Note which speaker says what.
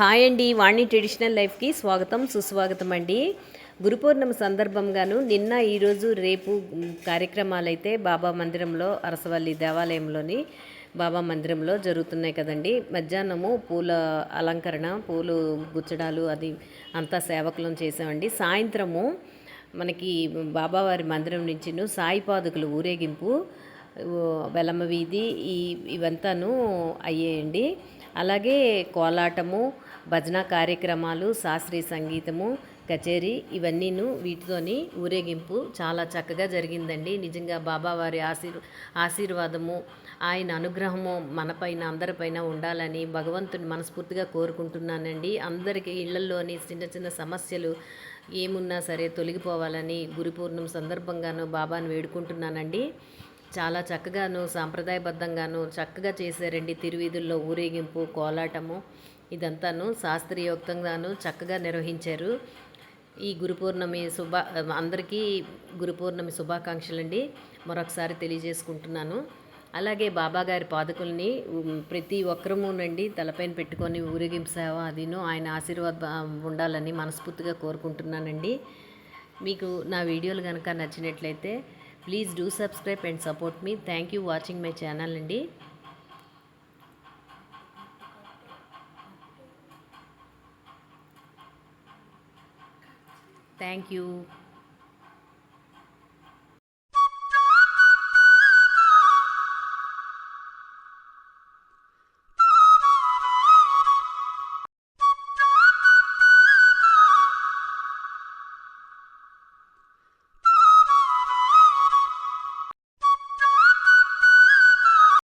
Speaker 1: Hi అండి వాణి traditional లైఫ్కి స్వాగతం సుస్వాగతం అండి. గురు పౌర్ణమి సందర్భంగాను నిన్న ఈరోజు రేపు కార్యక్రమాలు కార్యక్రమాలైతే బాబా మందిరంలో అరసవల్లి దేవాలయంలోని బాబా మందిరంలో జరుగుతున్నాయి కదండి. మధ్యాహ్నము పూల అలంకరణ పూలు గుచ్చడాలు అది అంతా సేవకులను చేసామండి సాయంత్రము మనకి బాబావారి మందిరం నుంచి సాయి పాదుకులు ఊరేగింపు వెలమ వీధి ఈ ఇవంతాను అయ్యేయండి. అలాగే కోలాటము భజన కార్యక్రమాలు శాస్త్రీయ సంగీతము కచేరీ ఇవన్నీను వీటితోని ఊరేగింపు చాలా చక్కగా జరిగిందండి. నిజంగా బాబావారి ఆశీర్ ఆశీర్వాదము ఆయన అనుగ్రహము మనపైన అందరిపైన ఉండాలని భగవంతుని మనస్ఫూర్తిగా కోరుకుంటున్నానండి. అందరికీ ఇళ్ళలోని చిన్న చిన్న సమస్యలు ఏమున్నా సరే తొలగిపోవాలని గురు పూర్ణం సందర్భంగాను బాబాను వేడుకుంటున్నానండి. చాలా చక్కగాను సాంప్రదాయబద్ధంగాను చక్కగా చేశారండి. తిరువీధుల్లో ఊరేగింపు కోలాటము ఇదంతాను శాస్త్రీయోక్తంగాను చక్కగా నిర్వహించారు. ఈ గురు పౌర్ణమి శుభ అందరికీ గురు పౌర్ణమి శుభాకాంక్షలు అండి మరొకసారి తెలియజేసుకుంటున్నాను. అలాగే బాబాగారి పాదకుల్ని ఉమ్, ప్రతి ఒక్కరమునండి తలపైన పెట్టుకొని ఊరేగింపు సేవ అదిను ఆయన ఆశీర్వాదం ఉండాలని మనస్ఫూర్తిగా కోరుకుంటున్నానండి. మీకు నా వీడియోలు కనుక నచ్చినట్లయితే please do subscribe and support me. Thank you watching my channel అండి. Thank you